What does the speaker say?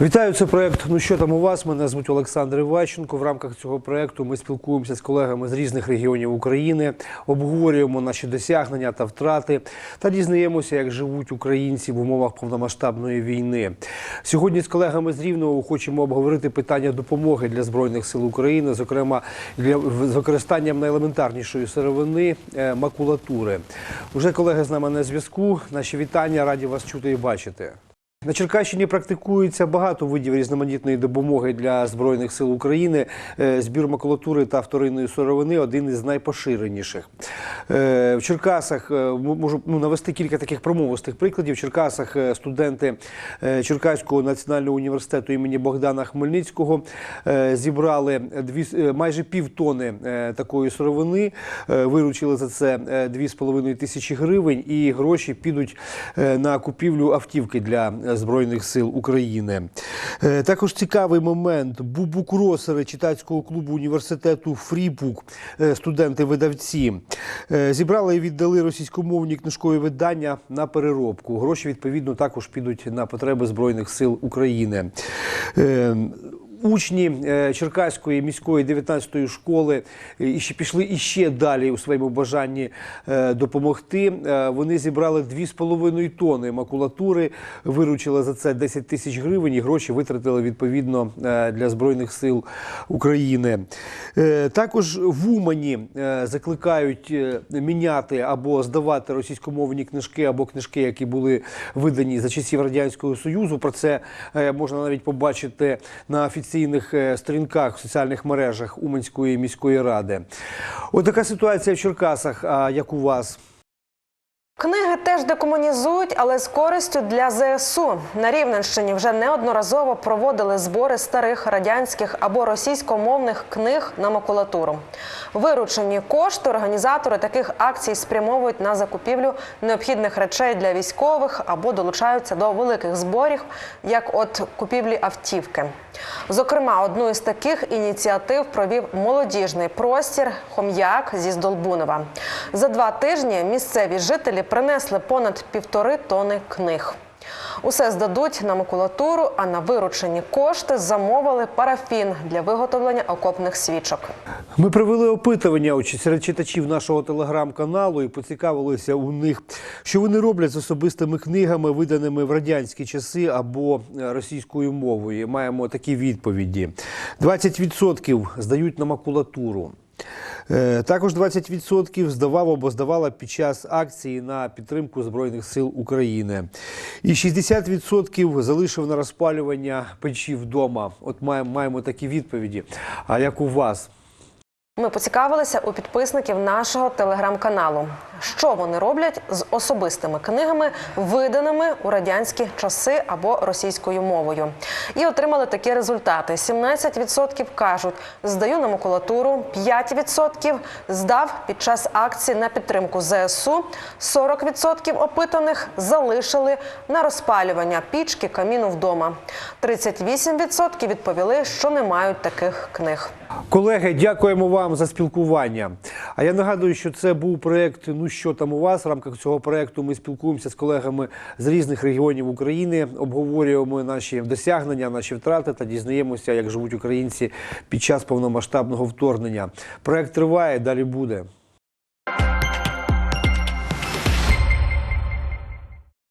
Вітаю, це проект. Ну що там у вас? Мене звуть Олександр Іващенко. В рамках цього проекту ми спілкуємося з колегами з різних регіонів України, обговорюємо наші досягнення та втрати та дізнаємося, як живуть українці в умовах повномасштабної війни. Сьогодні з колегами з Рівного хочемо обговорити питання допомоги для збройних сил України, зокрема для з використанням найелементарнішої сировини е, макулатури. Уже колеги з нами на зв'язку. Наші вітання, раді вас чути і бачити. На Черкащині практикується багато видів різноманітної допомоги для збройних сил України. Е, Збір макулатури та вторинної сировини один із найпоширеніших. Е, В Черкасах е, можу ну, навести кілька таких промовистих прикладів. В Черкасах студенти Черкаського національного університету імені Богдана Хмельницького зібрали дві майже півтони такої сировини. Виручили за це е, 2,5 тисячі гривень, і гроші підуть на купівлю автівки для збройних сил України. Е, Також цікавий момент. Бубукросери читацького клубу університету Фрібук, е, студенти-видавці, е, зібрали і віддали російськомовні книжкові видання на переробку. Гроші відповідно також підуть на потреби збройних сил України. Учні е, Черкаської міської 19-ї школи е, і ще пішли іще далі у своєму бажанні е, допомогти. Вони зібрали 2,5 тони макулатури, виручили за це 10 тисяч гривень і гроші витратили відповідно для збройних сил України. Також в Умані закликають міняти або здавати російськомовні книжки або книжки, які були видані за часів радянського союзу. Про це можна навіть побачити на офіційних е, сторінках в соціальних мережах Уманської міської ради. От така ситуація в Черкасах. А як у вас? Книги теж декомунізують, але з користю для ЗСУ. На Рівненщині вже неодноразово проводили збори старих радянських або російськомовних книг на макулатуру. Виручені кошти організатори таких акцій спрямовують на закупівлю необхідних речей для військових або долучаються до великих зборів, як от купівлі автівки. Зокрема, одну із таких ініціатив провів молодіжний простір Хом'як зі Здолбунова. За два тижні місцеві жителі принесли понад півтори тони книг. Усе здадуть на макулатуру, а на виручені кошти замовили парафін для виготовлення окопних свічок. Ми провели опитування у серед читачів нашого телеграм-каналу і поцікавилися у них, що вони роблять з особистими книгами, виданими в радянські часи або е, російською мовою. Маємо такі відповіді: 20% здають на макулатуру. Е, Також 20% здавав або здавала під час акції на підтримку Збройних сил України. І 60% залишив на розпалювання печі вдома. От маємо, маємо такі відповіді. А як у вас? Ми поцікавилися у підписників нашого телеграм-каналу, що вони роблять з особистими книгами, виданими у радянські часи або російською мовою, і отримали такі результати: 17% кажуть, здаю на макулатуру, 5% здав під час акції на підтримку ЗСУ, 40% опитаних залишили на розпалювання пічки каміну вдома. 38% відповіли, що не мають таких книг. Колеги, дякуємо вам за спілкування. А я нагадую, що це був проект Ну що там у вас? В рамках цього проекту. ми спілкуємося з колегами з різних регіонів України, обговорюємо наші досягнення, наші втрати та дізнаємося, як живуть українці під час повномасштабного вторгнення. Проект триває, далі буде.